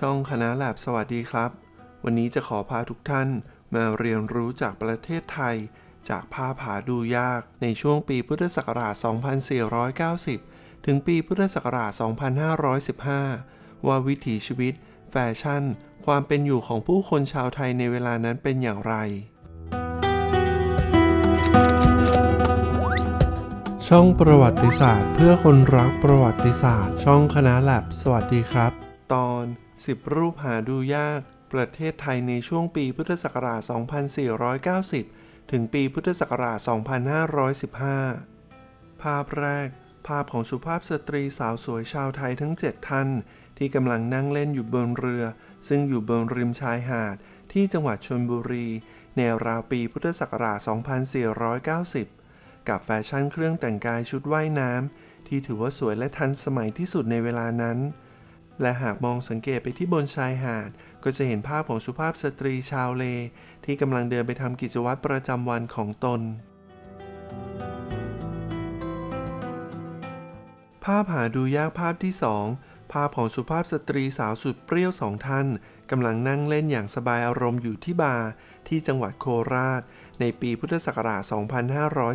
ช่องคณะแลบสวัสดีครับ วันนี้จะขอพาทุกท่านมาเรียนรู้จากประเทศไทย จากภาพหาดูยากในช่วงปีพุทธศักราช 2490 ถึงปีพุทธศักราช 2515 ว่าวิถีชีวิต แฟชั่น ความเป็นอยู่ของผู้คนชาวไทยในเวลานั้นเป็นอย่างไร ช่องประวัติศาสตร์ เพื่อคนรักประวัติศาสตร์ ช่องคณะแลบสวัสดีครับตอน 10 รูปหาดูยาก ประเทศไทยในช่วงปีพุทธศักราช 2490 ถึงปีพุทธศักราช 2515 ภาพแรก ภาพของสุภาพสตรีสาวสวยชาวไทยทั้ง 7 ท่าน ที่กำลังนั่งเล่นอยู่บนเรือ ซึ่งอยู่บนริมชายหาด ที่จังหวัดชลบุรี ในราวปีพุทธศักราช 2490 กับแฟชั่นเครื่องแต่งกายชุดว่ายน้ำที่ถือว่าสวยและทันสมัยที่สุดในเวลานั้น และหากมองสังเกตไปที่บนชายหาด ก็จะเห็นภาพของสุภาพสตรีชาวเล ที่กำลังเดินไปทำกิจวัตรประจำวันของตน ภาพหาดูยากภาพที่สองภาพของสุภาพสตรีสาวสุดเปรี้ยวสองท่านกำลังนั่งเล่นอย่างสบายอารมณ์อยู่ที่บาร์ที่จังหวัดโคราช ในปีพุทธศักราช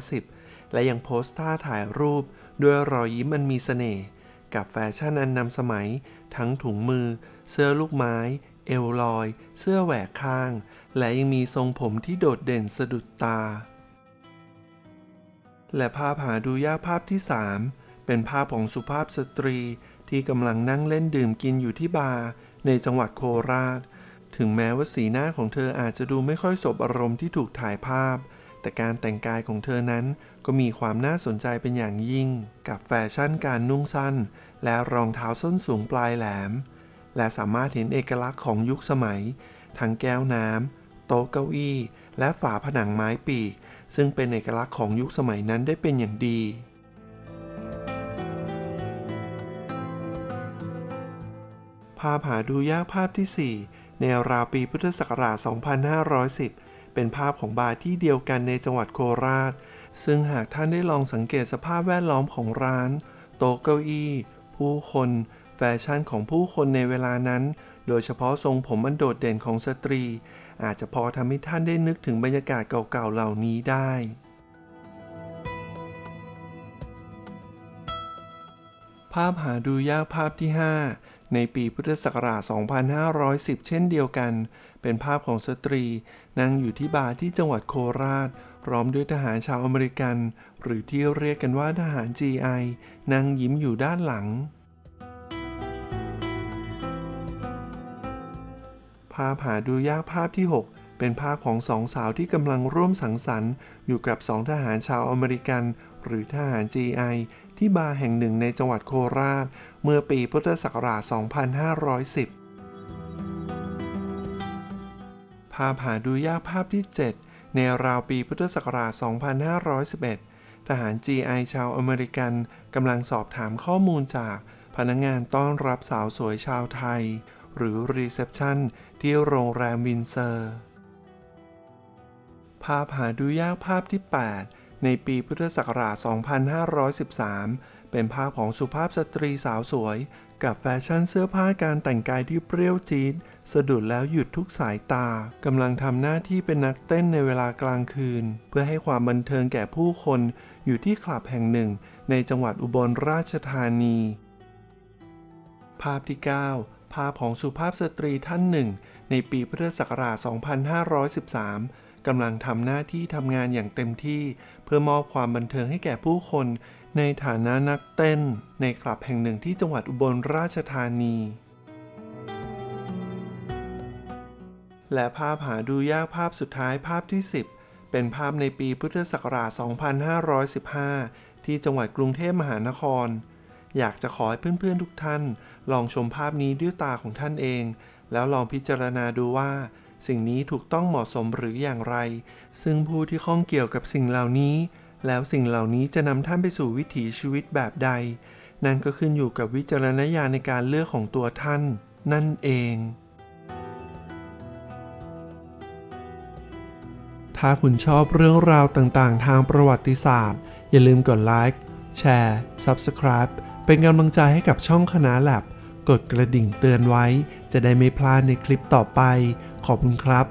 2510 และยังโพสต์ท่าถ่ายรูป ด้วยรอยยิ้มอันมีเสน่ห์ กับแฟชั่นอันนำสมัย ทั้งถุงมือ เสื้อลูกไม้ เอวลอย เสื้อแหวกข้าง และยังมีทรงผมที่โดดเด่นสะดุดตา และภาพหาดูยากภาพที่ 3 เป็นภาพของสุภาพสตรีที่กำลังนั่งเล่นดื่มกินอยู่ที่บาร์ในจังหวัดโคราช ถึงแม้ว่าสีหน้าของเธออาจจะดูไม่ค่อยสบอารมณ์ที่ถูกถ่ายภาพ แต่การแต่งกายของเธอนั้นก็มีความน่าสนใจเป็นอย่างยิ่ง กับแฟชั่นการนุ่งสั้น และรองเท้าส้นสูงปลายแหลม และสามารถเห็นเอกลักษณ์ของยุคสมัย ทั้งแก้วน้ำโต๊ะเก้าอี้ และฝาผนังไม้ปีก ซึ่งเป็นเอกลักษณ์ของยุคสมัยนั้นได้เป็นอย่างดีภาพหาดูยากภาพที่ 4 ในราวปีพุทธศักราช 2510 เป็นภาพของบาร์ที่เดียวกันในจังหวัดโคราช ซึ่งหากท่านได้ลองสังเกตสภาพแวดล้อมของร้าน โต๊ะเก้าอี้ ผู้คน แฟชั่นของผู้คนในเวลานั้น โดยเฉพาะทรงผมอันโดดเด่นของสตรี อาจจะพอทำให้ท่านได้นึกถึงบรรยากาศเก่าๆเหล่านี้ได้ ภาพหาดูยากภาพที่ 5 ในปีพุทธศักราช 2510 เช่นเดียวกัน เป็นภาพของสตรีนั่งอยู่ที่บาร์ที่จังหวัดโคราช พร้อมด้วยทหารชาวอเมริกัน หรือที่เรียกกันว่าทหาร GI นั่งยิ้มอยู่ด้านหลัง ภาพหาดูยากภาพที่ 6เป็นภาพของสองสาวที่กำลังร่วมสังสรรค์อยู่กับสองทหารชาวอเมริกัน หรือทหาร GI ที่บาร์แห่งหนึ่งในจังหวัดโคราช เมื่อปีพุทธศักราช 2510 ภาพหาดูยากภาพที่ 7 ในราวปีพุทธศักราช 2511 ทหาร GI ชาวอเมริกันกำลังสอบถามข้อมูลจากพนักงงานต้อนรับสาวสวยชาวไทย หรือรีเซพชันที่โรงแรมวินเซอร์ ภาพหาดูยากภาพที่ 8 ในปีพุทธศักราช 2513 เป็นภาพของสุภาพสตรีสาวสวย กับแฟชั่นเสื้อผ้าการแต่งกายที่เปรี้ยวจี๊ดสะดุดแล้วหยุดทุกสายตากำลังทำหน้าที่เป็นนักเต้นในเวลากลางคืน เพื่อให้ความบันเทิงแก่ผู้คนอยู่ที่คลับแห่งหนึ่ง ในจังหวัดอุบลราชธานี ภาพที่ 9 ภาพของสุภาพสตรีท่านหนึ่ง ในปีพุทธศักราช 2513 กำลังทำหน้าที่ทำงานอย่างเต็มที่ เพื่อมอบความบันเทิงให้แก่ผู้คน ในฐานะนักเต้น ในคลับแห่งหนึ่งที่จังหวัดอุบลราชธานี และภาพหาดูยากภาพสุดท้ายภาพที่ 10 เป็นภาพในปีพุทธศักราช 2515 ที่จังหวัดกรุงเทพมหานคร อยากจะขอให้เพื่อนๆทุกท่าน ลองชมภาพนี้ด้วยตาของท่านเอง แล้วลองพิจารณาดูว่า สิ่งนี้ถูกต้องเหมาะสมหรืออย่างไร ซึ่งผู้ที่ข้องเกี่ยวกับสิ่งเหล่านี้ แล้วสิ่งเหล่านี้จะนำท่านไปสู่วิถีชีวิตแบบใด นั่นก็ขึ้นอยู่กับวิจารณญาณในการเลือกของตัวท่าน นั่นเอง ถ้าคุณชอบเรื่องราวต่างๆ ทางประวัติศาสตร์ อย่าลืมกดไลค์ แชร์ Subscribe เป็นกำลังใจให้กับช่องคณะแลบกดกระดิ่งเตือนไว้ จะได้ไม่พลาดในคลิปต่อไป ขอบคุณครับ